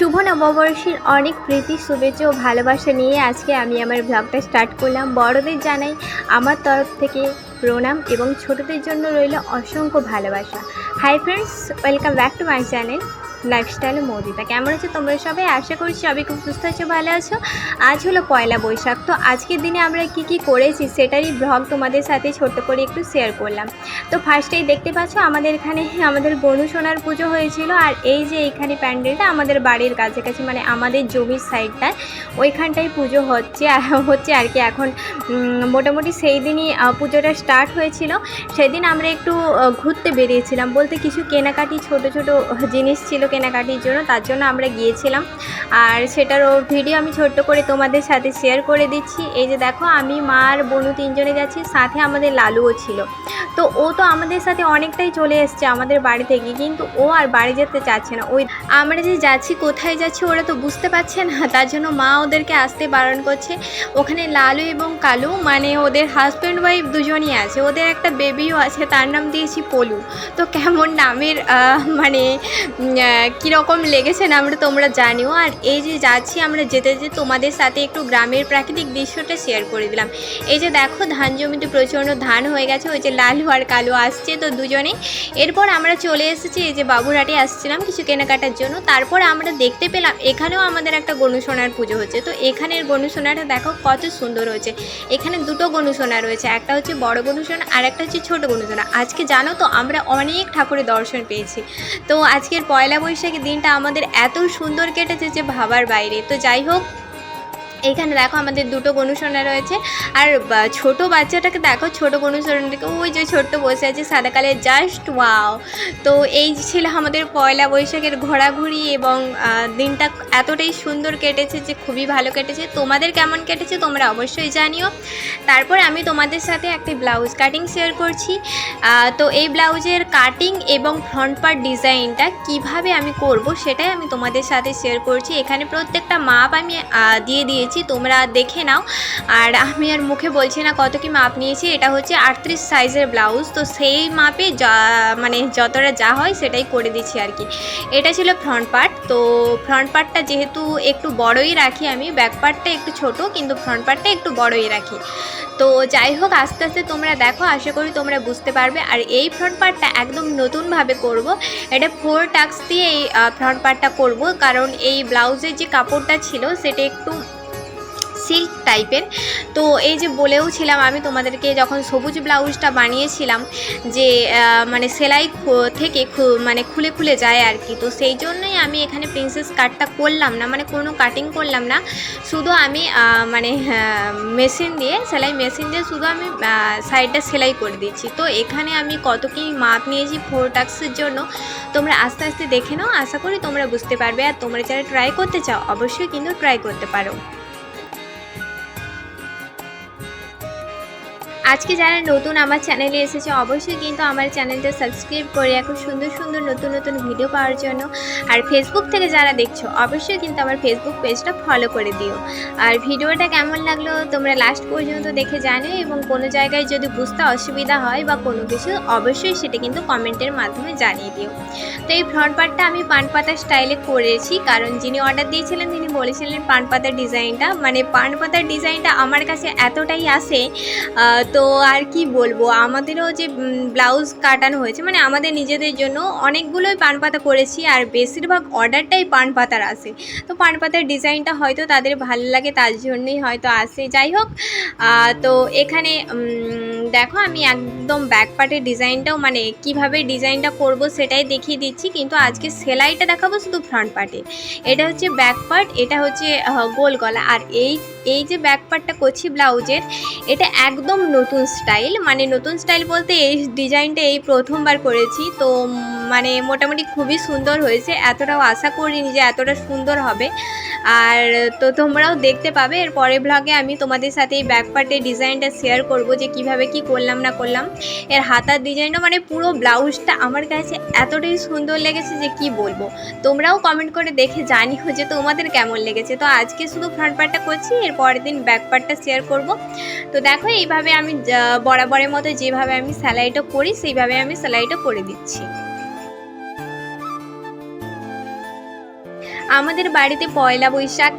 নববর্ষের অনেক প্রীতি, শুভেচ্ছা ও ভালোবাসা নিয়ে আজকে আমি আমার ব্লগটা স্টার্ট করলাম। বড়দের জানাই আমার তরফ থেকে প্রণাম এবং ছোটদের জন্য রইল অসংখ্য ভালোবাসা। Hi friends welcome back to my channel lifestyle Moudita কেমন আছো তোমরা সবাই? আশা করছি সবাই খুব সুস্থ আছো, ভালো আছো। আজ হলো পয়লা বৈশাখ, তো আজকের দিনে আমরা কি কি করেছি সেটারই ব্লগ তোমাদের সাথে ছোট্ট করে একটু শেয়ার করলাম। তো ফার্স্টেই দেখতে পাচ্ছ, আমাদের এখানে আমাদের গনু সোনার পুজো হয়েছিল, আর এই যে এইখানে প্যান্ডেলটা আমাদের বাড়ির কাছাকাছি মানে আমাদের জমির সাইডটায় ওইখানটায় পুজো হচ্ছে হচ্ছে আর কি এখন মোটামুটি সেই দিনই পুজোটা স্টার্ট হয়েছিল। সেদিন আমরা একটু ঘুরতে বেরিয়েছিলাম, বলতে কিছু কেনাকাটি ছোট ছোট জিনিস ছিল কেনাকাটির জন্য, তার জন্য আমরা গিয়েছিলাম। আর সেটারও ভিডিও আমি ছোট্ট করে তোমাদের সাথে শেয়ার করে দিচ্ছি। এই যে দেখো, আমি, মা আর বনু তিনজনে যাচ্ছি, সাথে আমাদের লালুও ছিল। তো ও তো আমাদের সাথে অনেকটাই চলে এসছে আমাদের বাড়ি থেকে, কিন্তু ও আর বাড়ি যেতে চাচ্ছে না। ওই আমরা যে যাচ্ছি, কোথায় যাচ্ছি ওরা তো বুঝতে পারছে না। তার জন্য মা ওদেরকে আসতে বারণ করছে। ওখানে লালু এবং কালু মানে ওদের হাজব্যান্ড ওয়াইফ দুজনই আছে। ওদের একটা বেবিও আছে, তার নাম দিয়েছি পলু। তো কেমন নামের মানে কীরকম লেগেছে নামটা তোমরা জানিও। আর এই যে যাচ্ছি, আমরা যেতে যেতে তোমাদের সাথে একটু গ্রামের প্রাকৃতিক দৃশ্যটা শেয়ার করে দিলাম। এই যে দেখো, ধান জমিতে প্রচণ্ড ধান হয়ে গেছে, ওই যে লালু আর কালু আসছে তো দুজনেই। এরপর আমরা চলে এসেছি, এই যে বাবুরহাটে আসছিলাম কিছু কেনাকাটার জন্য। তারপর আমরা দেখতে পেলাম, এখানেও আমাদের একটা গনুসোনার পুজো হচ্ছে। তো এখানের গনুসোনাটা দেখো কত সুন্দর হয়েছে। এখানে দুটো গনুসোনা রয়েছে, একটা হচ্ছে বড় গনুসোনা আর একটা হচ্ছে ছোট গনুসোনা আজকে জানো তো, আমরা অনেক ঠাকুরের দর্শন পেয়েছি। তো আজকের পয়লা বৈশাখের দিনটা আমাদের এত সুন্দর কেটেছে যে ভাবার বাইরে। তো যাই হোক এইখানে দেখো আমাদের দুটো গনুসোনা রয়েছে। আর ছোট বাচ্চাটাকে দেখো, ছোট গনুসোনাটাকে ওই যে ছোট্ট বসে আছে সাদা কালের জাস্ট ওয়াও তো এই ছিল আমাদের পয়লা বৈশাখের ঘোরাঘুরি এবং দিনটা এতটাই সুন্দর কেটেছে যে খুবই ভালো কেটেছে। তোমাদের কেমন কেটেছে তোমরা অবশ্যই জানিও। তারপর আমি তোমাদের সাথে একটা ব্লাউজ কাটিং শেয়ার করছি। তো এই ব্লাউজের কাটিং এবং ফ্রন্ট পার্ট ডিজাইনটা কীভাবে আমি করব সেটাই আমি তোমাদের সাথে শেয়ার করছি। এখানে প্রত্যেকটা মাপ আমি দিয়ে দিয়েছি। তোমরা দেখে নাও। আর আমি আর মুখে বলছি না কত কি মাপ নিয়েছি, এটা হচ্ছে আটত্রিশ সাইজের ব্লাউজ। তো সেই মাপে মানে যতটা যা হয় সেটাই করে দিচ্ছি আর কি। এটা ছিল ফ্রন্ট পার্ট তো ফ্রন্ট পার্টটা যেহেতু একটু বড়ই রাখি আমি ব্যাক পার্টটা একটু ছোট, কিন্তু ফ্রন্ট পার্টটা একটু বড়ই রাখি। তো যাই হোক, আস্তে আস্তে তোমরা দেখো, আশা করি তোমরা বুঝতে পারবে। আর এই ফ্রন্ট পার্টটা একদম নতুনভাবে করব, এটা ফোর টাক্স দিয়ে এই ফ্রন্ট পার্টটা করব, কারণ এই ব্লাউজের যে কাপড়টা ছিল, সেটা একটু সিল্ক টাইপের। তো এই যে বলেও ছিলাম আমি তোমাদেরকে যখন সবুজ ব্লাউজটা বানিয়েছিলাম যে মানে সেলাই থেকে মানে খুলে খুলে যায় আর কি। তো সেই জন্যই আমি এখানে প্রিন্সেস কাটটা করলাম না মানে কোনো কাটিং করলাম না। শুধু আমি মানে মেশিন দিয়ে, সেলাই মেশিন দিয়ে শুধু আমি সাইডটা সেলাই করে দিচ্ছি তো এখানে আমি কত কি মাপ নিয়েছি ফোর টাক্সের জন্য, তোমরা আস্তে আস্তে দেখে নাও। আশা করি তোমরা বুঝতে পারবে। আর তোমরা যারা ট্রাই করতে চাও, অবশ্যই কিন্তু ট্রাই করতে পারো। আজকে যারা নতুন আমার চ্যানেলে এসেছে অবশ্যই কিন্তু আমার চ্যানেলটা সাবস্ক্রাইব করে এখন সুন্দর সুন্দর নতুন নতুন ভিডিও পাওয়ার জন্য। আর ফেসবুক থেকে যারা দেখছ অবশ্যই কিন্তু আমার ফেসবুক পেজটা ফলো করে দিও। আর ভিডিওটা কেমন লাগল তোমরা লাস্ট পর্যন্ত দেখে জানিও এবং কোনো জায়গায় যদি বুঝতে অসুবিধা হয় বা কোনো কিছু অবশ্যই সেটা কিন্তু কমেন্টের মাধ্যমে জানিয়ে দিও। তো এই ফ্রন্ট পার্টটা আমি পান পাতা স্টাইলে করেছি কারণ যিনি অর্ডার দিয়েছিলেন তিনি বলেছিলেন পান পাতার ডিজাইনটা মানে পান পাতার ডিজাইনটা আমার কাছে এতটাই আসে আহ, তো আর কি বলব? আমাদেরও যে ব্লাউজ কাটানো হয়েছে মানে আমাদের নিজেদের জন্য অনেকগুলোই পান পাতা করেছি আর বেশিরভাগ অর্ডারটাই পান পাতার আসে তো পান পাতার ডিজাইনটা হয়তো তাদের ভালো লাগে, তার জন্যই হয়তো আসে। যাই হোক তো এখানে দেখো, আমি একদম ব্যাক পার্টের ডিজাইনটাও মানে কীভাবে ডিজাইনটা করব সেটাই দেখিয়ে দিচ্ছি, কিন্তু আজকে সেলাইটা দেখাবো শুধু ফ্রন্ট পার্টে এটা হচ্ছে ব্যাক পার্ট এটা হচ্ছে গোল গলা। আর এই এই যে ব্যাক পার্টটা করছি ব্লাউজের, এটা একদম নতুন স্টাইল মানে নতুন স্টাইল বলতে এই ডিজাইনটা এই প্রথমবার করেছি, তো মানে মোটামুটি খুবই সুন্দর হয়েছে। এতটাও আশা করিনি যে এতটা সুন্দর হবে। আর তো তোমরাও দেখতে পাবে। এর পরের ব্লগে আমি তোমাদের সাথে এই ব্যাক পার্টের ডিজাইনটা শেয়ার করব যে কীভাবে কি করলাম, না করলাম। এর হাতার ডিজাইনটা মানে পুরো ব্লাউজটা আমার কাছে এতটাই সুন্দর লেগেছে যে কি বলব। তোমরাও কমেন্ট করে দেখে জানিও যে তোমাদের কেমন লেগেছে। তো আজকে শুধু ফ্রন্ট পার্টটা করছি, এর পরের দিন ব্যাক পার্টটা শেয়ার করব। তো দেখো, এইভাবে আমি বরাবরের মতো যেভাবে আমি সেলাইটা করি, সেইভাবে আমি সেলাইটা করে দিচ্ছি। আমাদের বাড়িতে পয়লা বৈশাখ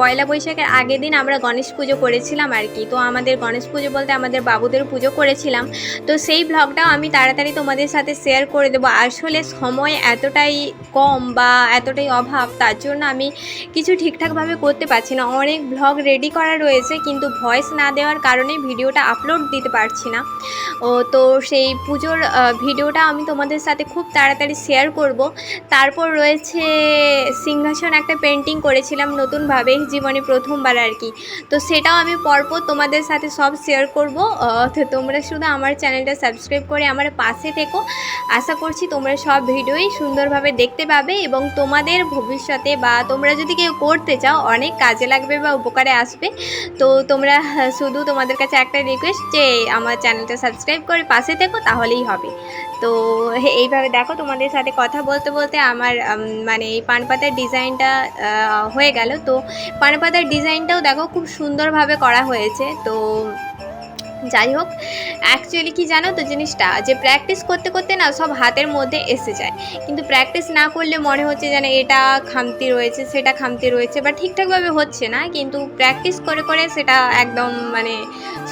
পয়লা বৈশাখের আগের দিন আমরা গণেশ পুজো করেছিলাম আর কি। তো আমাদের গণেশ পুজো বলতে আমাদের বাবুদের পুজো করেছিলাম। তো সেই ব্লগটাও আমি তাড়াতাড়ি তোমাদের সাথে শেয়ার করে দেবো। আসলে সময় এতটাই কম বা এতটাই অভাব, তার জন্য আমি কিছু ঠিকঠাকভাবে করতে পারছি না। অনেক ব্লগ রেডি করা রয়েছে, কিন্তু ভয়েস না দেওয়ার কারণে ভিডিওটা আপলোড দিতে পারছি না। ও, তো সেই পুজোর ভিডিওটা আমি তোমাদের সাথে খুব তাড়াতাড়ি শেয়ার করব। তারপর রয়েছে সিংহাসন একটা পেন্টিং করেছিলাম নতুনভাবে, জীবনে প্রথমবার আর কি। তো সেটাও আমি পরপর তোমাদের সাথে সব শেয়ার করব। তো তোমরা শুধু আমার চ্যানেলটা সাবস্ক্রাইব করে আমার পাশে থেকো। আশা করছি তোমরা সব ভিডিওই সুন্দরভাবে দেখতে পাবে এবং তোমাদের ভবিষ্যতে বা তোমরা যদি কেউ করতে চাও, অনেক কাজে লাগবে বা উপকারে আসবে। তো তোমরা শুধু তোমাদের কাছে একটা রিকোয়েস্ট যে আমার চ্যানেলটা সাবস্ক্রাইব করে পাশে থেকো, তাহলেই হবে। তো এইভাবে দেখো, তোমাদের সাথে কথা বলতে বলতে আমার মানে এই পান পাতার ডিজাইনটা হয়ে গেল। তো পান পাতার ডিজাইনটাও দেখো, খুব সুন্দরভাবে করা হয়েছে। তো যাই হোক অ্যাকচুয়ালি কি জানো তো জিনিসটা? যে প্র্যাকটিস করতে করতে না সব হাতের মধ্যে এসে যায়। কিন্তু প্র্যাকটিস না করলে মনে হচ্ছে যেন এটা খামতি রয়েছে, সেটা খামতি রয়েছে বা ঠিকঠাকভাবে হচ্ছে না। কিন্তু প্র্যাকটিস করে করে সেটা একদম মানে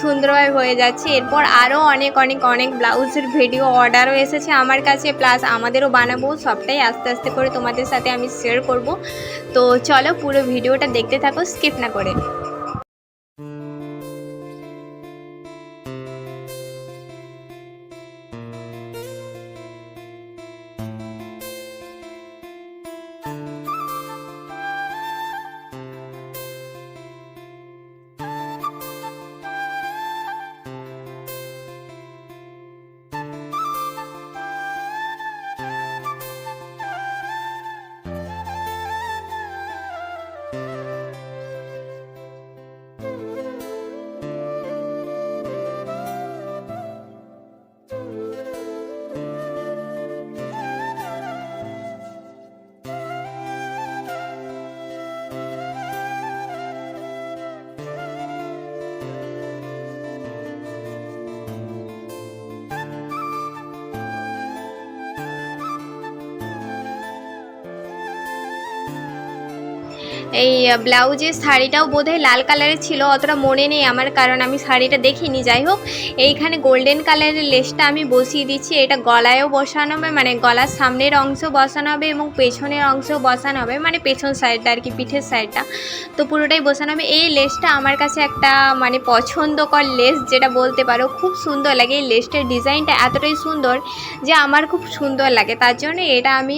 সুন্দরভাবে হয়ে যাচ্ছে। এরপর আরও অনেক অনেক অনেক ব্লাউজের ভিডিও অর্ডারও এসেছে আমার কাছে। প্লাস আমাদেরও বানাবো সবটাই আস্তে আস্তে করে তোমাদের সাথে আমি শেয়ার করব। তো চলো পুরো ভিডিওটা দেখতে থাকো স্কিপ না করে। এই ব্লাউজের শাড়িটাও বোধহয় লাল কালারের ছিল, অতটা মনে নেই আমার, কারণ আমি শাড়িটা দেখিনি। যাই হোক, এইখানে গোল্ডেন কালারের লেসটা আমি বসিয়ে দিচ্ছি। এটা গলায়ও বসানো হবে মানে গলার সামনের অংশ বসানো হবে এবং পেছনের অংশও বসানো হবে মানে পেছন সাইডটা আর কি, পিঠের সাইডটা তো পুরোটাই বসানো হবে। এই লেসটা আমার কাছে একটা মানে পছন্দকর লেস যেটা বলতে পারো, খুব সুন্দর লাগে। এই লেসটার ডিজাইনটা এতটাই সুন্দর যে আমার খুব সুন্দর লাগে। তার জন্য এটা আমি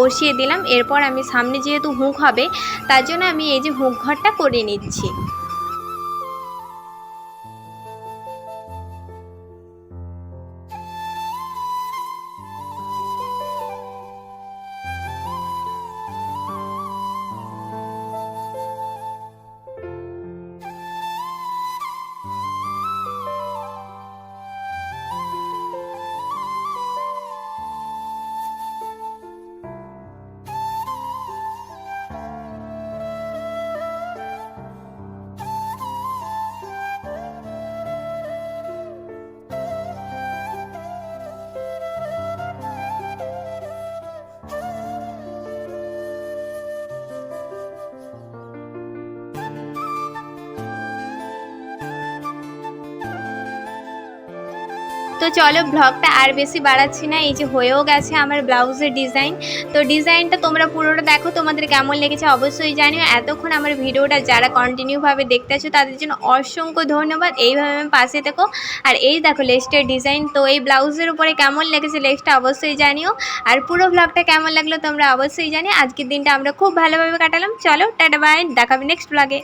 বসিয়ে দিলাম। এরপর আমি সামনে যেহেতু হুঁক হবে, তার জন্য আমি এই যে হুঁক ঘরটা করে নিচ্ছি। তো চলো ব্লগটা আর বেশি বাড়াচ্ছি না, এই যে হয়েও গেছে আমার ব্লাউজের ডিজাইন তো ডিজাইনটা তোমরা পুরোটা দেখো, তোমাদের কেমন লেগেছে অবশ্যই জানিও। এতক্ষণ আমার ভিডিওটা যারা কন্টিনিউভাবে দেখতে আছো তাদের জন্য অসংখ্য ধন্যবাদ। এইভাবে আমি পাশে থেকো। আর এই দেখো লেসটার ডিজাইন তো এই ব্লাউজের উপরে কেমন লেগেছে লেসটা অবশ্যই জানিও। আর পুরো ব্লগটা কেমন লাগল তোমরা অবশ্যই জানিও। আজকের দিনটা আমরা খুব ভালোভাবে কাটালাম। চলো, টাটা বাই দেখাবে নেক্সট ব্লগে